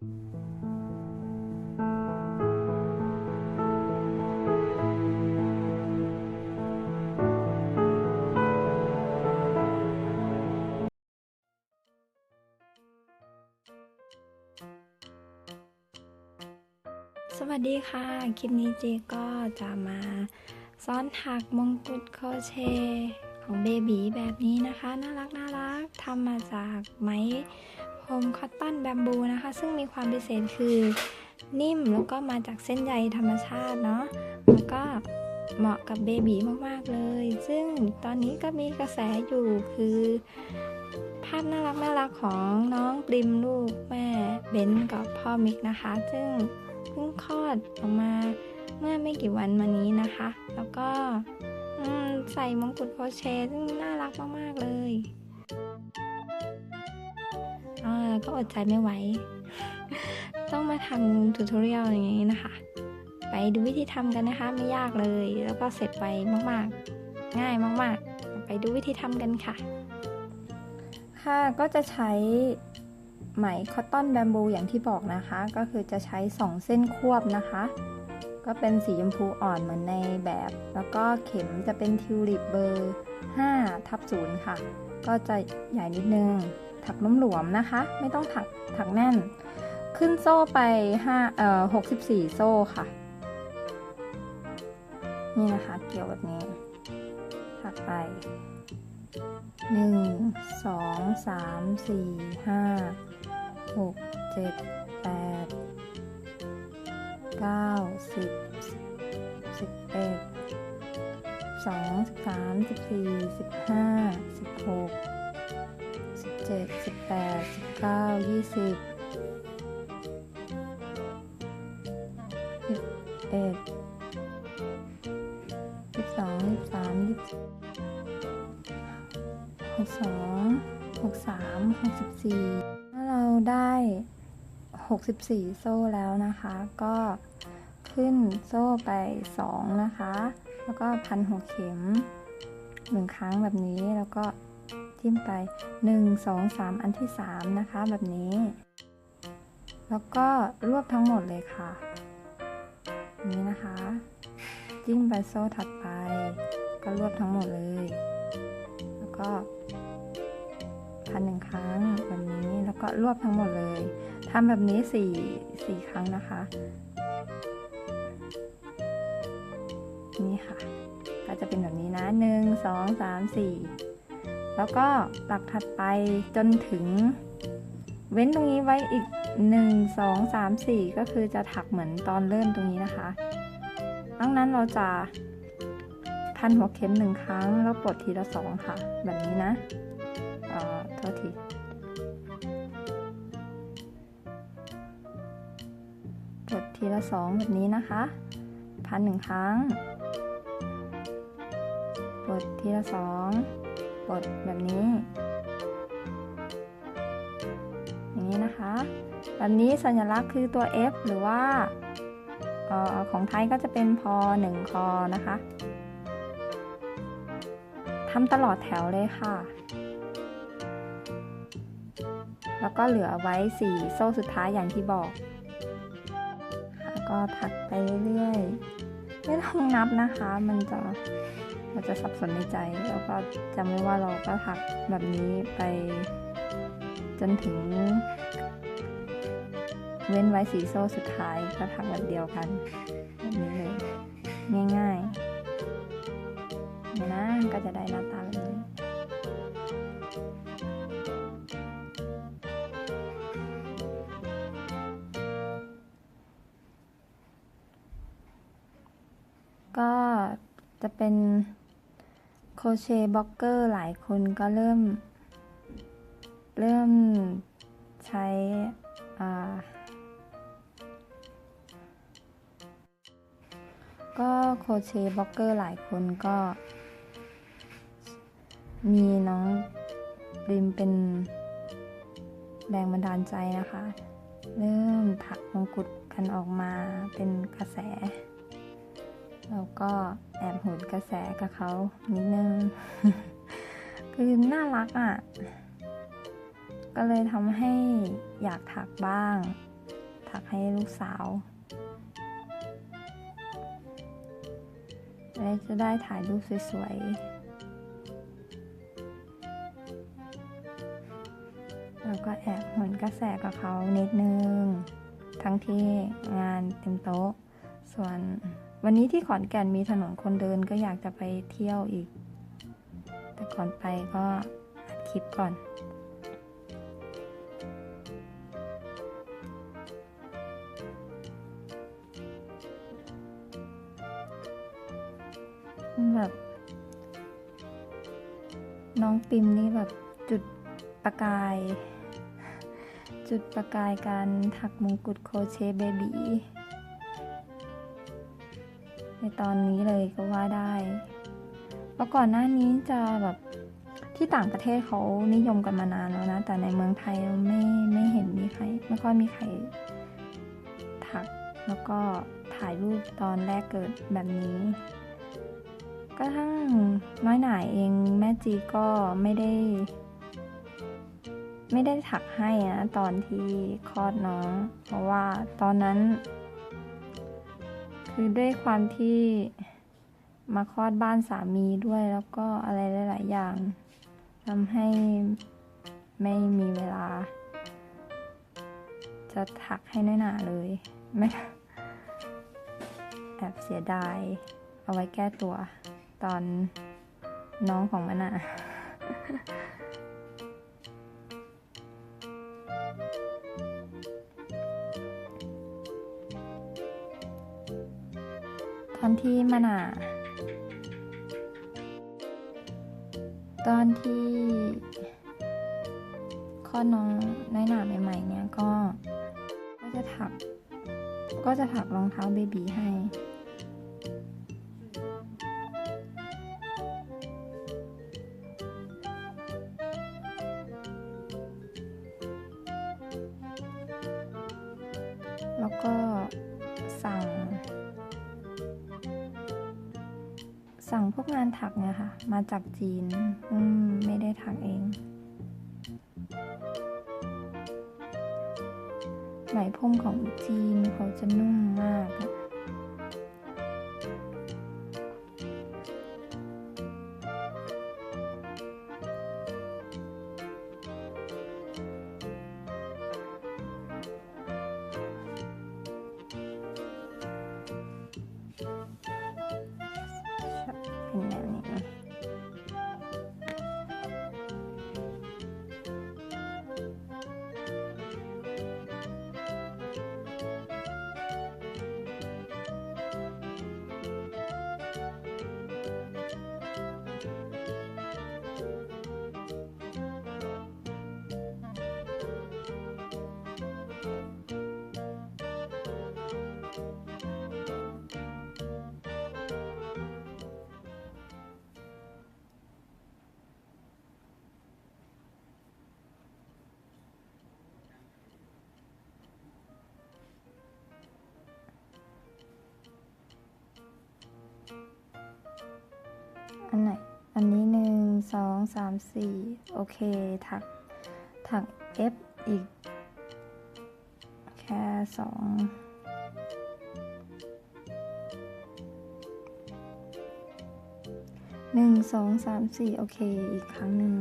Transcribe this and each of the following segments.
สวัสดีค่ะ คลิปนี้เจก็จะมาซ้อนถักมงกุฎโคเชของเบบีแบบนี้นะคะ น่ารักน่ารักทำมาจากไหมพ รมคอตตอนแบมบูนะคะ ซึ่งมีความพิเศษคือนิ่มแล้วก็มาจากเส้นใยธรรมชาติเนาะแล้วก็เหมาะกับเบบีมากๆเลย ซึ่งตอนนี้ก็มีกระแสอยู่คือ ภาพน่ารักน่ารักของน้องปริมลูกแม่เบนกับพ่อมิกนะคะ ซึ่งเพิ่งคลอดออกมาเมื่อไม่กี่วันมานี้นะคะ แล้วก็ใส่มงกุฎโคเชซึ่งน่ารักมากๆเลย ออก็อดใจไม่ไหว ต้องมาทำทูทอเรียลอย่างนี้นะคะ ไปดูวิธีทำกันนะคะ ไม่ยากเลย แล้วก็เสร็จไวมากๆ ง่ายมากๆ ไปดูวิธีทำกันค่ะ ค่ะก็จะใช้ไหมคอตตอนแบมบูอย่างที่บอกนะคะ ก็คือจะใช้ 2 เส้นควบนะคะ ก็เป็นสีชมพูอ่อนเหมือนในแบบ แล้วก็เข็มจะเป็นทิวลิปเบอร์5ทับ0ค่ะ ก็จะใหญ่นิดนึง ถักนุ่มหลวมนะคะ ไม่ต้องถักถักแน่น ขึ้นโซ่ไป5เอ่อ64 โซ่ค่ะ นี่นะคะ เกี่ยวแบบนี้ ถักไป 1 2 3 4 5 6 7 8 9 10 11 12 13 14 15 16 จ็ดสิบแปดสิบเก้ายี่สิบสิบเอ็ดสิบสองสิบสามยี่สิบหกสองหกสามหกสิบสี่ถ้าเราได้หกสิบสี่โซ่แล้วนะคะ ก็ขึ้นโซ่ไปสองนะคะ แล้วก็พันหัวเข็มหนึ่งครั้งแบบนี้แล้วก็ จิ้มไปหนึ่งสองสามอันที่สามนะคะ แบบนี้ แล้วก็รวบทั้งหมดเลยค่ะ นี้นะคะ จิ้มไปโซ่ถัดไป ก็รวบทั้งหมดเลย แล้วก็พันหนึ่งครั้งแบบนี้แล้วก็รวบทั้งหมดเลยทำแบบนี้สี่สี่ครั้งนะคะ นี่ค่ะ ก็จะเป็นแบบนี้นะหนึ่งสองสามสี่ แล้วก็หลักถัดไปจนถึง เว้นตรงนี้ไว้อีกหนึ่งสองสามสี่ก็คือจะถักเหมือนตอนเริ่มตรงนี้นะคะดังนั้นเราจะพันหัวเข็มหนึ่งครั้ง แล้วปลดทีละสองค่ะ แบบนี้นะเอ่อโทษทีปลดทีละสองแบบนี้นะคะ พันหนึ่งครั้งปลดทีละสอง ดแบบนี้ อย่างนี้นะคะ แบบนี้สัญลักษณ์คือตัว F หรือว่าออของไทยก็จะเป็นพอหนึ่งคอนะคะทำตลอดแถวเลยค่ะ แล้วก็เหลือไว้ 4 โซ่สุดท้ายอย่างที่บอก ก็ถักไปเรื่อยๆ ไม่ต้องนับนะคะ มันจะ มันจะสับสนในใจ แล้วก็จำไว้ว่าเราก็ถักแบบนี้ไปจนถึง เว้นไว้สีโซ่สุดท้ายก็ถักแบบเดียวกันแบบนี้เลย ง่ายๆเนี่ยนะก็จะได้หน้าตาแบบนี้ก็จะเป็น โคเชบล็อกเกอร์หลายคนก็เริ่ม เริ่มใช้อ่าก็โคเชบล็อกเกอร์หลายคนก็ มีน้องริมเป็นแรงบันดาลใจนะคะ เริ่มถักมงกุฎกันออกมาเป็นกระแส แล้วก็แอบโหนกระแสกับเขานิดนึง คือน่ารักอะ่ะ ก็เลยทำให้อยากถักบ้าง ถักให้ลูกสาวและจะได้ถ่ายรูปสวยๆ แล้วก็แอบหนกระแสกับเขานิดนึง ทั้งที่งานเต็มโต๊ะ ส่วน วันนี้ที่ขอนแก่นมีถนนคนเดินก็อยากจะไปเที่ยวอีก แต่ก่อนไปก็อัดคลิปก่อน แบบ น้องปิมนี่แบบจุดประกาย จุดประกายการถักมงกุฎโคเชเบบี ในตอนนี้เลยก็ว่าได้เพราะก่อนหน้านี้จะแบบที่ต่างประเทศเขานิยมกันมานานแล้วนะ แต่ในเมืองไทยไม่ไม่เห็นมีใคร ไม่ค่อยมีใครถักแล้วก็ถ่ายรูปตอนแรกเกิดแบบนี้ก็ทั้งน้อยหน่ายเองแม่จีก็ไม่ได้ ไม่ได้ถักให้นะตอนที่คลอดน้อง เพราะว่าตอนนั้น คือด้วยความที่มาคลอดบ้านสามีด้วยแล้วก็อะไรหลาย ๆ อย่างทำให้ไม่มีเวลา จะถักให้น้อยหนาเลย ไม่แอบเสียดาย เอาไว้แก้ตัวตอนน้องของมันอะ อนที่มันอะตอนที่คลอดน้องน้อยหนาใหม่ๆเนี่ยก็ก็จะถัก ก็จะถักรองเท้าเบบีให้ แล้วก็สั่ง สั่งพวกงานถักเนี่ยค่ะ มาจากจีน อืม ไม่ได้ถักเอง ไหมพรมของจีนเขาจะนุ่มมากอะ สองสามสี่โอเค ถัก ถัก F อีก แค่สองหนึ่งสองสามสี่โอเค อีกครั้งหนึ่ง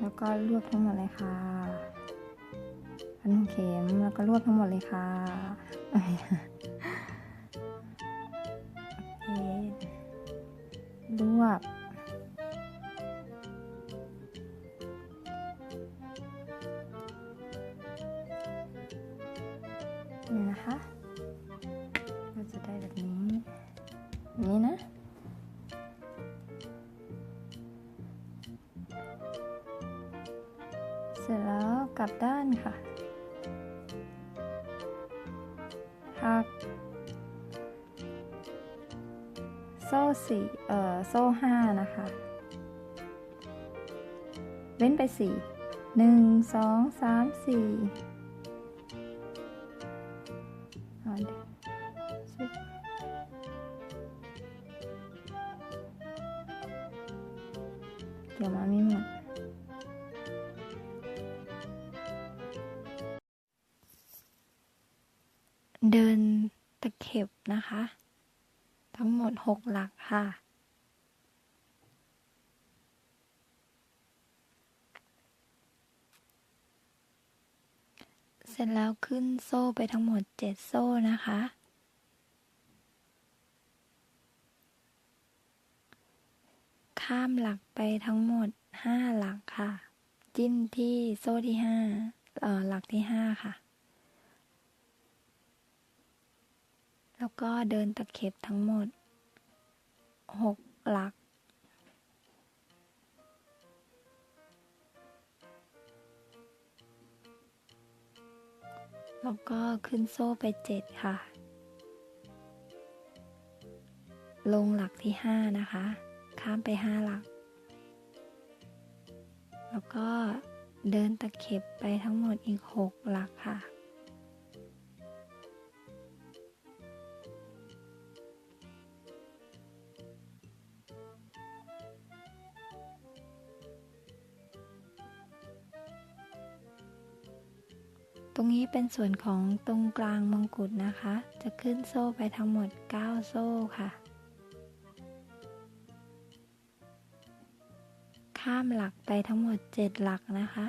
แล้วก็รวบทั้งหมดเลยค่ะพันเข็มแล้วก็รวบทั้งหมดเลยค่ะ เว้นไป 4 1 2 3 4อ๋อเดี๋ยวมาไม่หมดเดินตะเข็บนะคะ ทั้งหมด 6 หลักค่ะ ร็จแล้วขึ้นโซ่ไปทั้งหมดเจ็ดโซ่นะคะ ข้ามหลักไปทั้งหมดห้าหลักค่ะ จิ้มที่โซ่ที่ห้าเอ่อหลักที่ห้าค่ะ แล้วก็เดินตะเข็บทั้งหมดหกหลัก แล้วก็ขึ้นโซ่ไปเจ็ดค่ะ ลงหลักที่ห้านะคะ ข้ามไปห้าหลัก แล้วก็เดินตะเข็บไปทั้งหมดอีกหกหลักค่ะ รงนี้เป็นส่วนของตรงกลางมงกุฎนะคะ จะขึ้นโซ่ไปทั้งหมด 9 โซ่ค่ะ ข้ามหลักไปทั้งหมด 7 หลักนะคะ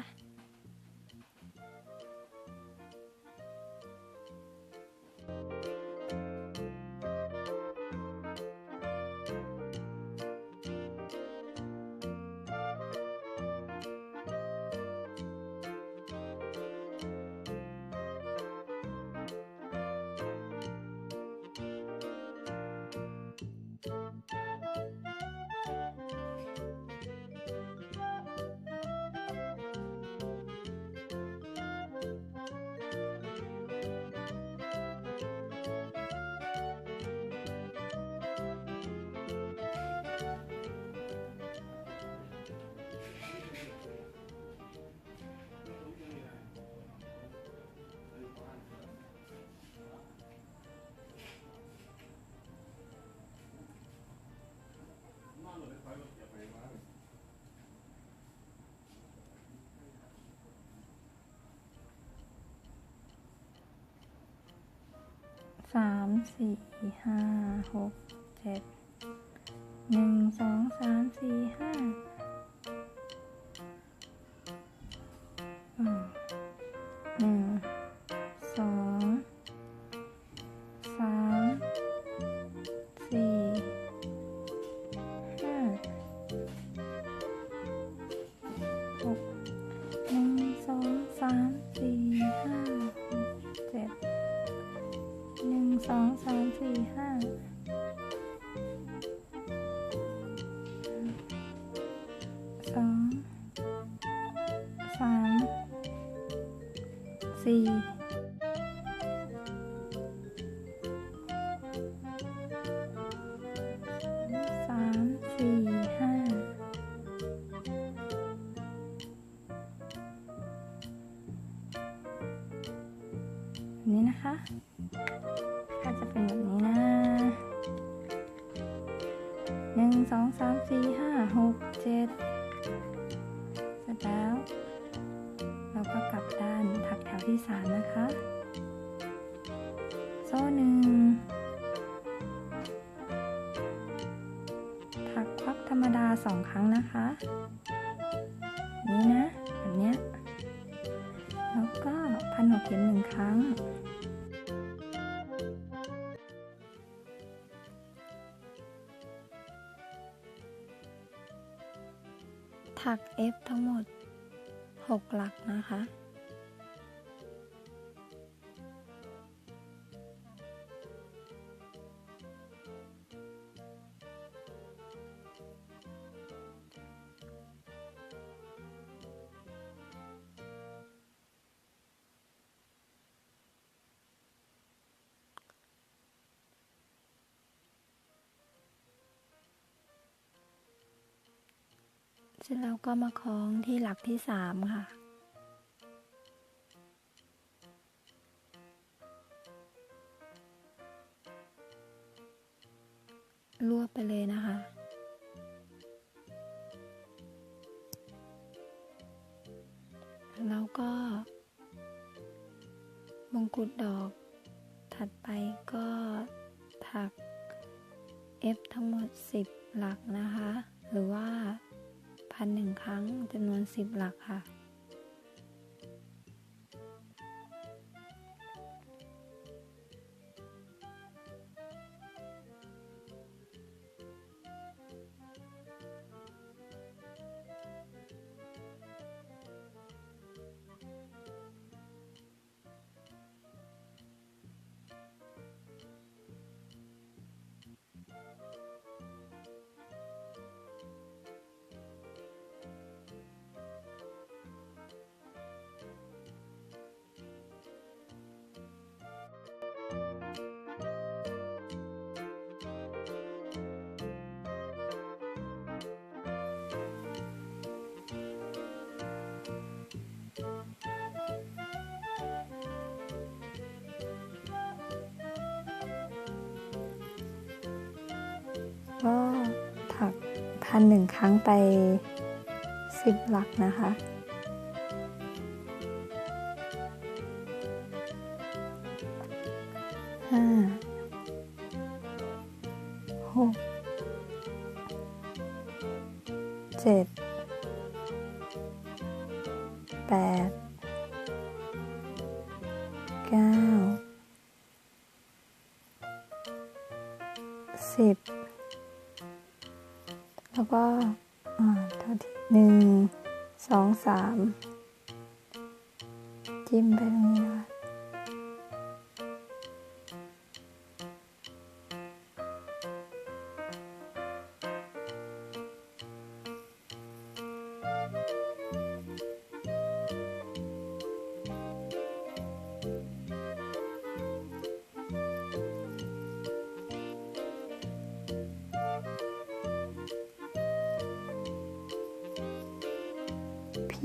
สามสี่ห้าหกเจ็ดหนึ่งสองสามสี่ห้า สี่ ถัก F ทั้งหมด 6 หลักนะคะ ก็มาคล้องที่หลักที่สามค่ะ รวบไปเลยนะคะแล้วก็มงกุฎดอก ถัดไปก็ถัก F ทั้งหมด 10 หลักนะคะ หรือว่า พันหนึ่งครั้งจำนวน10หลักค่ะ กพันหนึ่งครั้งไปสิบหลักนะคะ แ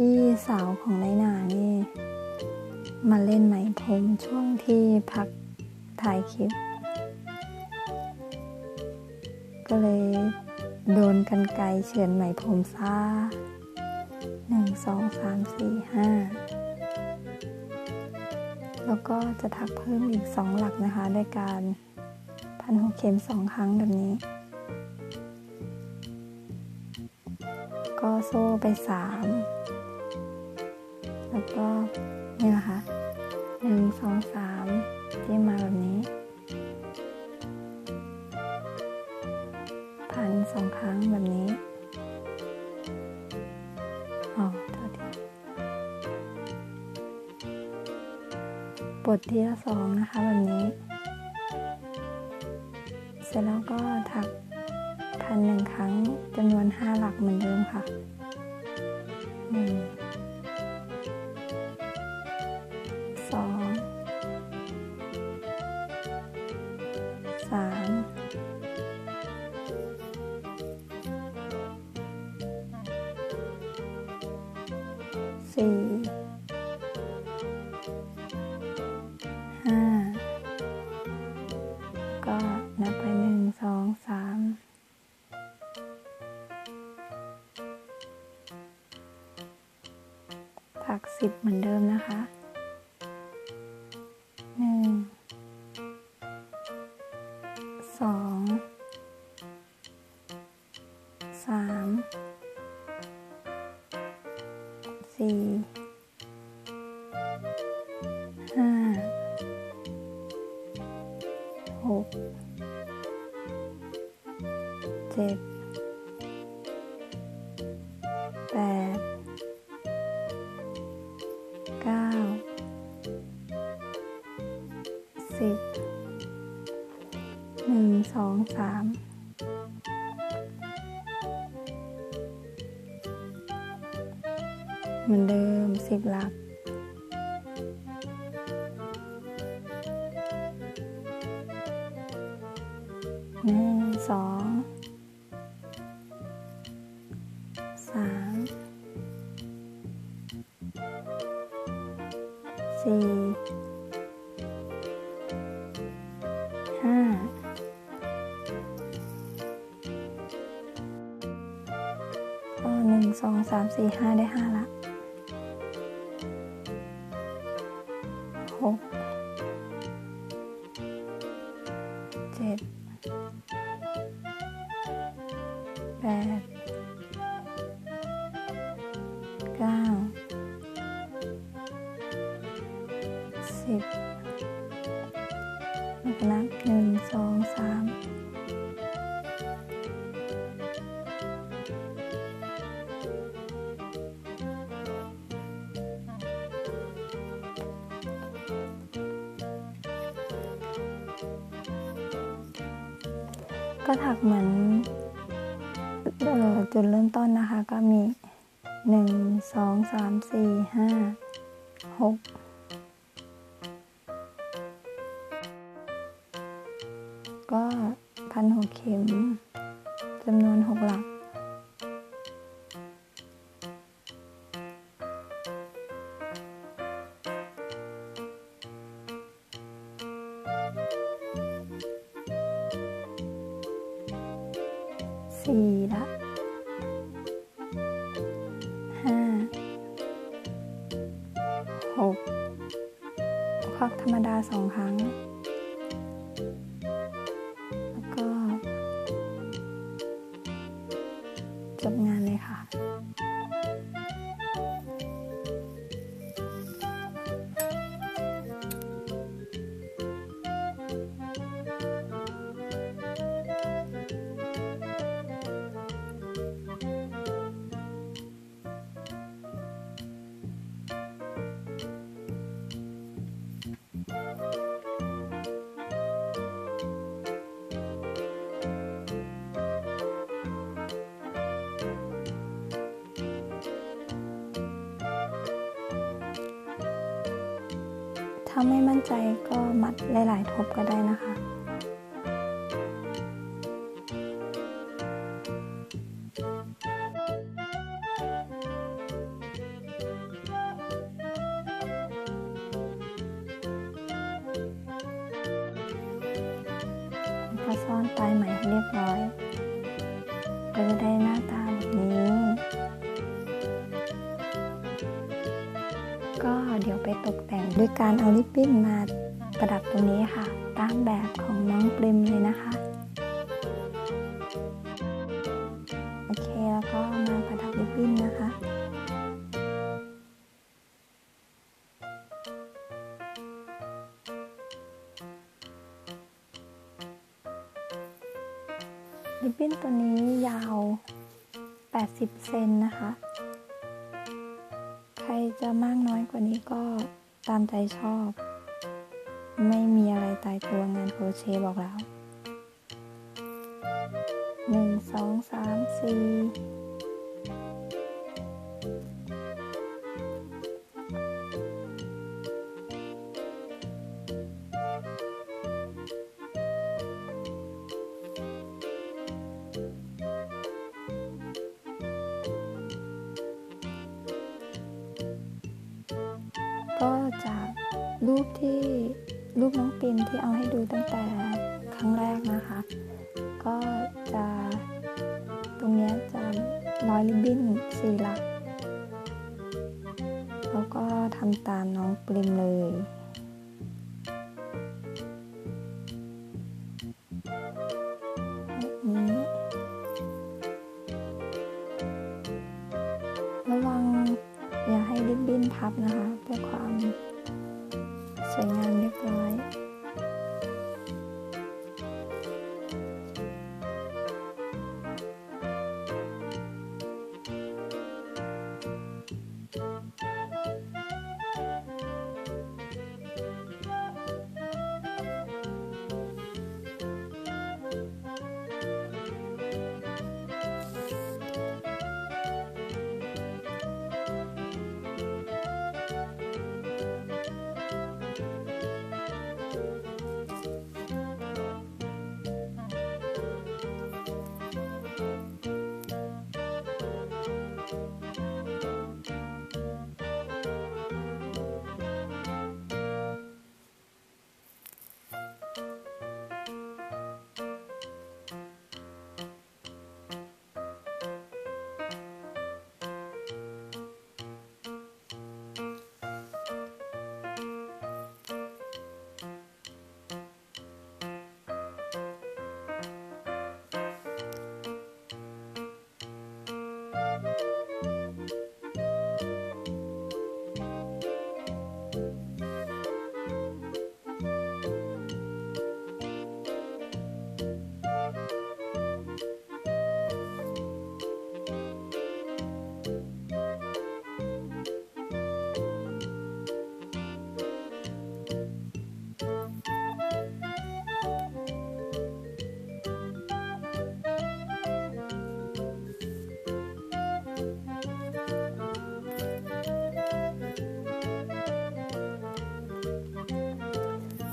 พี่สาวของนายหนานี่มาเล่นไหมพรมช่วงที่พักถ่ายคลิป ก็เลยโดนกันไกลเฉือนไหมพรมซ่าหนึ่งสองสามสี่ห้าแล้วก็จะถักเพิ่มอีกสองหลักนะคะด้วยการพันหัวเข็มสองครั้งแบบนี้ ก็โซ่ไปสาม นี่นะคะหนึ่งสองสามจิ้มมาแบบนี้พันสองครั้งแบบนี้อ๋อโทษทีปลดทีละสองนะคะแบบนี้ เสร็จแล้วก็ถักพันหนึ่งครั้งจำนวนห้าหลักเหมือนเดิมค่ะ 10 เหมือนเดิมนะคะ หนึ่งสองสามสี่ห้าก็หนึ่งสองสามสี่ห้าได้ห้าละ ก็ถักเหมือนจุดเริ่มต้นนะคะก็มีหนึ่งสองสามสี่ห้าหก ควักธรรมดาสองครั้ง รียบร้อยก็จะได้หน้าตาแบบนี้ ก็เดี๋ยวไปตกแต่งด้วยการเอาลิปบิ้นมาประดับตรงนี้ค่ะ ตามแบบของน้องปริมเลยนะคะ ชอบ ไม่มีอะไรตายตัวงานโครเชต์บอกแล้วหนึ่งสองสามสี่ พับนะคะ เพื่อความสวยงามเรียบร้อย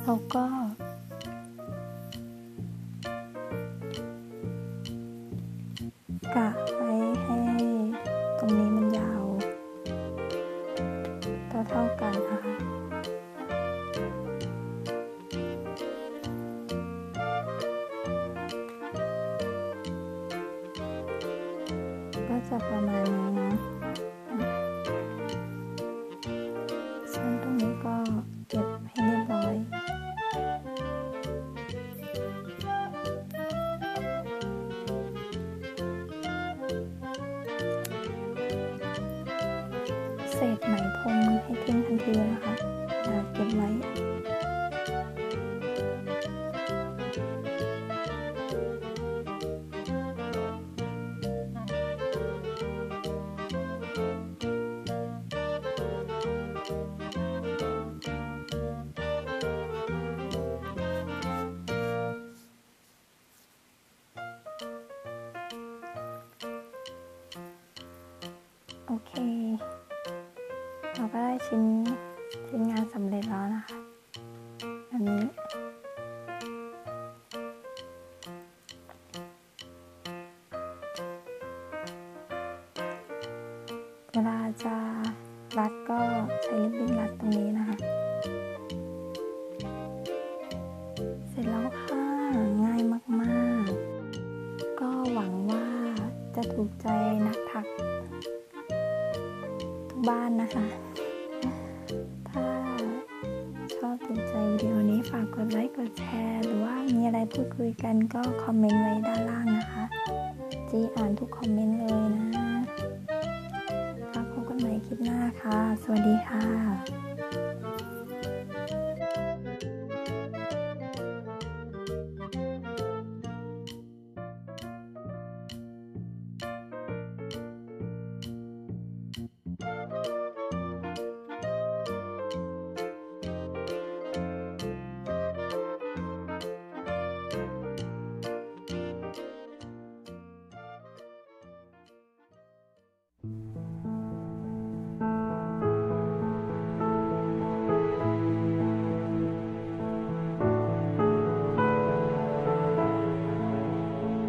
แล้วก็ อเค เราก็ได้ชิ้นชิ้นงานสำเร็จแล้วนะคะอันนี้เวลาจะรัดก็ใช้ริบบิ้นรัดตรงนี้นะคะ ดไลค์กดแชร์ หรือว่ามีอะไรพูดคุยกันก็คอมเมนต์ไว้ด้านล่างนะคะจีอ่านทุกคอมเมนต์เลยนะ ครับพบกันใหม่คลิปหน้าค่ะ สวัสดีค่ะ